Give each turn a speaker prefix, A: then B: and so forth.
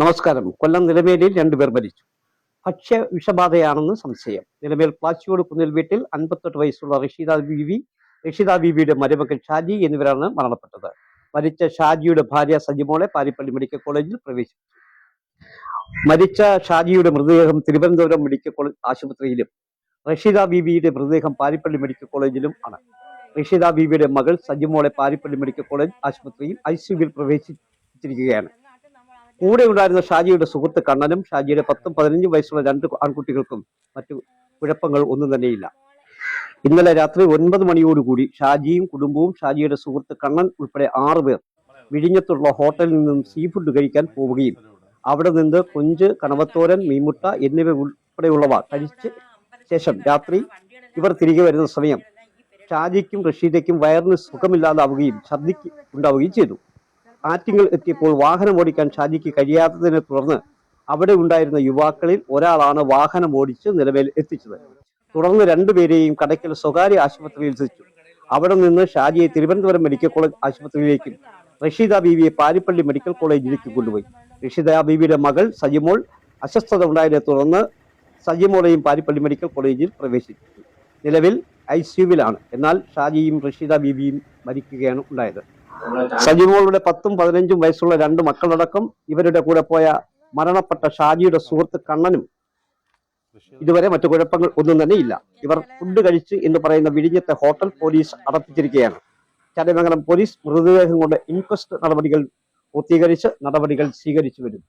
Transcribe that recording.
A: നമസ്കാരം. കൊല്ലം നിലമേലിൽ രണ്ടുപേർ മരിച്ചു. ഭക്ഷ്യ വിഷബാധയാണെന്ന് സംശയം. നിലമേൽ പ്ലാച്ചിയോട് കുന്നിൽ വീട്ടിൽ അൻപത്തെട്ട് വയസ്സുള്ള റഷീദ ബിവി റഷീദ ബിവിയുടെ മരുമകൻ ഷാജി എന്നിവരാണ് മരണപ്പെട്ടത്. മരിച്ച ഷാജിയുടെ ഭാര്യ സജിമോളെ പാരിപ്പള്ളി മെഡിക്കൽ കോളേജിൽ പ്രവേശിപ്പിച്ചു. മരിച്ച ഷാജിയുടെ മൃതദേഹം തിരുവനന്തപുരം മെഡിക്കൽ കോളേജ് ആശുപത്രിയിലും റഷീദ ബിവിയുടെ മൃതദേഹം പാരിപ്പള്ളി മെഡിക്കൽ കോളേജിലും ആണ്. റഷീദ ബിവിയുടെ മകൾ സജിമോളെ പാരിപ്പള്ളി മെഡിക്കൽ കോളേജ് ആശുപത്രിയിൽ ഐ സിയുവിൽ പ്രവേശിച്ചിരിക്കുകയാണ്. കൂടെ ഉണ്ടായിരുന്ന ഷാജിയുടെ സുഹൃത്ത് കണ്ണനും ഷാജിയുടെ പത്തും പതിനഞ്ചും വയസ്സുള്ള രണ്ട് ആൺകുട്ടികൾക്കും മറ്റു കുഴപ്പങ്ങൾ ഒന്നും തന്നെയില്ല. ഇന്നലെ രാത്രി ഒൻപത് മണിയോടുകൂടി ഷാജിയും കുടുംബവും ഷാജിയുടെ സുഹൃത്ത് കണ്ണൻ ഉൾപ്പെടെ ആറുപേർ വിഴിഞ്ഞത്തുള്ള ഹോട്ടലിൽ നിന്നും സീ ഫുഡ് കഴിക്കാൻ പോവുകയും അവിടെ നിന്ന് കൊഞ്ച് കണവത്തോരൻ മീൻമുട്ട എന്നിവ ഉൾപ്പെടെയുള്ളവ കഴിച്ച് ശേഷം രാത്രി ഇവർ തിരികെ വരുന്ന സമയം ഷാജിക്കും റഷീദയ്ക്കും വയറിന് സുഖമില്ലാതാവുകയും ഛർദിക്ക് ഉണ്ടാവുകയും ചെയ്തു. ആറ്റിങ്ങൽ എത്തിയപ്പോൾ വാഹനം ഓടിക്കാൻ ഷാജിക്ക് കഴിയാത്തതിനെ തുടർന്ന് അവിടെ ഉണ്ടായിരുന്ന യുവാക്കളിൽ ഒരാളാണ് വാഹനം ഓടിച്ച് നിലവിൽ എത്തിച്ചത്. തുടർന്ന് രണ്ടുപേരെയും കടയ്ക്കൽ സ്വകാര്യ ആശുപത്രിയിൽ എത്തിച്ചു അവിടെ നിന്ന് ഷാജിയെ തിരുവനന്തപുരം മെഡിക്കൽ കോളേജ് ആശുപത്രിയിലേക്കും റഷീദ ബീവിയെ പാരിപ്പള്ളി മെഡിക്കൽ കോളേജിലേക്ക് കൊണ്ടുപോയി. റഷീദ ബീവിയുടെ മകൾ സജിമോൾ അസ്വസ്ഥത ഉണ്ടായതിനെ തുടർന്ന് സജിമോളെയും പാരിപ്പള്ളി മെഡിക്കൽ കോളേജിൽ പ്രവേശിപ്പിച്ചു. നിലവിൽ ഐ സിയുവിലാണ് എന്നാൽ ഷാജിയും റഷീദ ബീവിയും മരിക്കുകയാണ് ഉണ്ടായത്. സജിമോളുടെ പത്തും പതിനഞ്ചും വയസ്സുള്ള രണ്ട് മക്കളടക്കം ഇവരുടെ കൂടെ പോയ മരണപ്പെട്ട ഷാജിയുടെ സുഹൃത്ത് കണ്ണനും ഇതുവരെ മറ്റു കുഴപ്പങ്ങൾ ഒന്നും തന്നെ ഇല്ല. ഇവർ ഫുഡ് കഴിച്ച് എന്ന് പറയുന്ന വിഴിഞ്ഞത്തെ ഹോട്ടൽ പോലീസ് അടപ്പിച്ചിരിക്കുകയാണ്. ചടയമംഗലം പോലീസ് മൃതദേഹം കൊണ്ട് ഇൻക്വസ്റ്റ് നടപടികൾ പൂർത്തീകരിച്ച് നടപടികൾ സ്വീകരിച്ചു വരും